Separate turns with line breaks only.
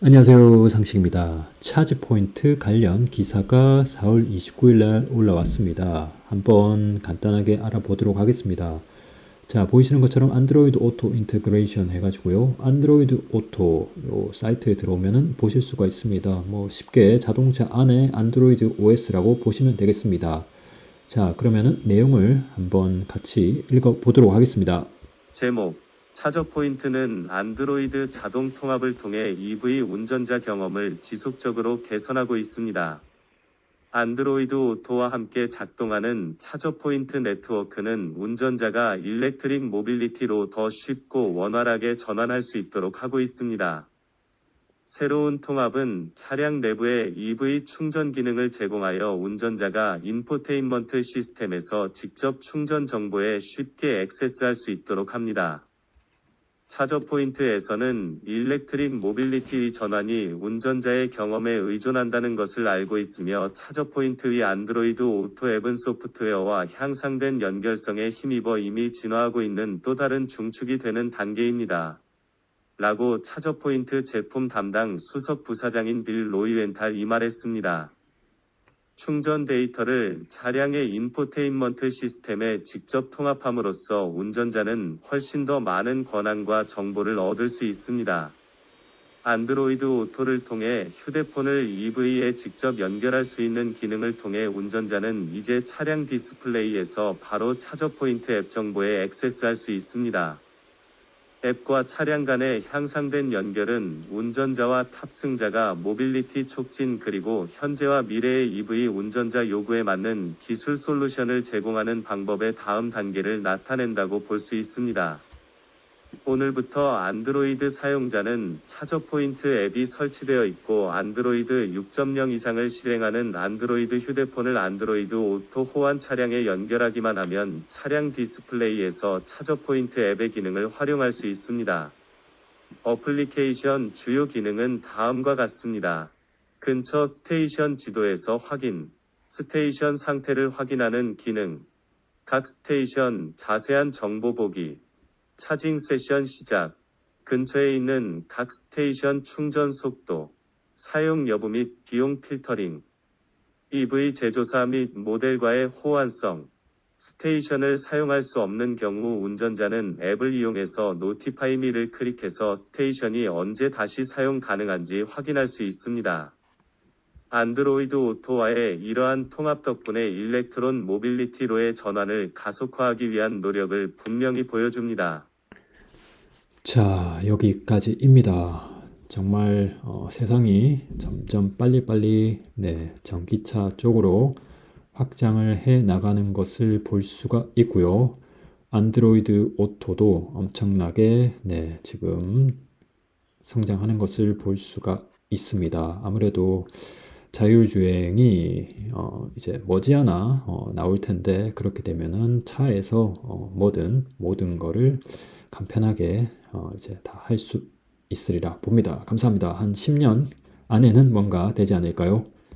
안녕하세요. 상식입니다. 차지 포인트 관련 기사가 4월 29일 날 올라왔습니다. 한번 간단하게 알아보도록 하겠습니다. 자, 보이시는 것처럼 안드로이드 오토 인테그레이션 해가지고요. 안드로이드 오토 요 사이트에 들어오면은 보실 수가 있습니다. 뭐 쉽게 자동차 안에 안드로이드 OS라고 보시면 되겠습니다. 자, 그러면은 내용을 한번 같이 읽어보도록 하겠습니다.
제목 차저 포인트는 안드로이드 자동 통합을 통해 EV 운전자 경험을 지속적으로 개선하고 있습니다. 안드로이드 오토와 함께 작동하는 차저 포인트 네트워크는 운전자가 일렉트릭 모빌리티로 더 쉽고 원활하게 전환할 수 있도록 하고 있습니다. 새로운 통합은 차량 내부에 EV 충전 기능을 제공하여 운전자가 인포테인먼트 시스템에서 직접 충전 정보에 쉽게 액세스할 수 있도록 합니다. 차저 포인트에서는 일렉트릭 모빌리티 전환이 운전자의 경험에 의존한다는 것을 알고 있으며 차저 포인트의 안드로이드 오토 앱은 소프트웨어와 향상된 연결성에 힘입어 이미 진화하고 있는 또 다른 중축이 되는 단계입니다. 라고 차저 포인트 제품 담당 수석 부사장인 빌 로이웬탈이 말했습니다. 충전 데이터를 차량의 인포테인먼트 시스템에 직접 통합함으로써 운전자는 훨씬 더 많은 권한과 정보를 얻을 수 있습니다. 안드로이드 오토를 통해 휴대폰을 EV에 직접 연결할 수 있는 기능을 통해 운전자는 이제 차량 디스플레이에서 바로 차저 포인트 앱 정보에 액세스할 수 있습니다. 앱과 차량 간의 향상된 연결은 운전자와 탑승자가 모빌리티 촉진 그리고 현재와 미래의 EV 운전자 요구에 맞는 기술 솔루션을 제공하는 방법의 다음 단계를 나타낸다고 볼 수 있습니다. 오늘부터 안드로이드 사용자는 차저 포인트 앱이 설치되어 있고 안드로이드 6.0 이상을 실행하는 안드로이드 휴대폰을 안드로이드 오토 호환 차량에 연결하기만 하면 차량 디스플레이에서 차저 포인트 앱의 기능을 활용할 수 있습니다. 어플리케이션 주요 기능은 다음과 같습니다. 근처 스테이션 지도에서 확인, 스테이션 상태를 확인하는 기능, 각 스테이션 자세한 정보 보기, 차징 세션 시작, 근처에 있는 각 스테이션 충전 속도, 사용 여부 및 비용 필터링, EV 제조사 및 모델과의 호환성, 스테이션을 사용할 수 없는 경우 운전자는 앱을 이용해서 노티파이 미를 클릭해서 스테이션이 언제 다시 사용 가능한지 확인할 수 있습니다. 안드로이드 오토와의 이러한 통합 덕분에 일렉트론 모빌리티로의 전환을 가속화하기 위한 노력을 분명히 보여줍니다.
자, 여기까지입니다. 정말 어, 세상이 점점 빨리빨리 네, 전기차 쪽으로 확장을 해 나가는 것을 볼 수가 있고요. 안드로이드 오토도 엄청나게 네, 지금 성장하는 것을 볼 수가 있습니다. 아무래도 자율주행이 어, 이제 머지않아 어, 나올 텐데 그렇게 되면은 차에서 어, 뭐든 모든 거를 간편하게 어, 이제 다 할 수 있으리라 봅니다. 감사합니다. 한 10년 안에는 뭔가 되지 않을까요?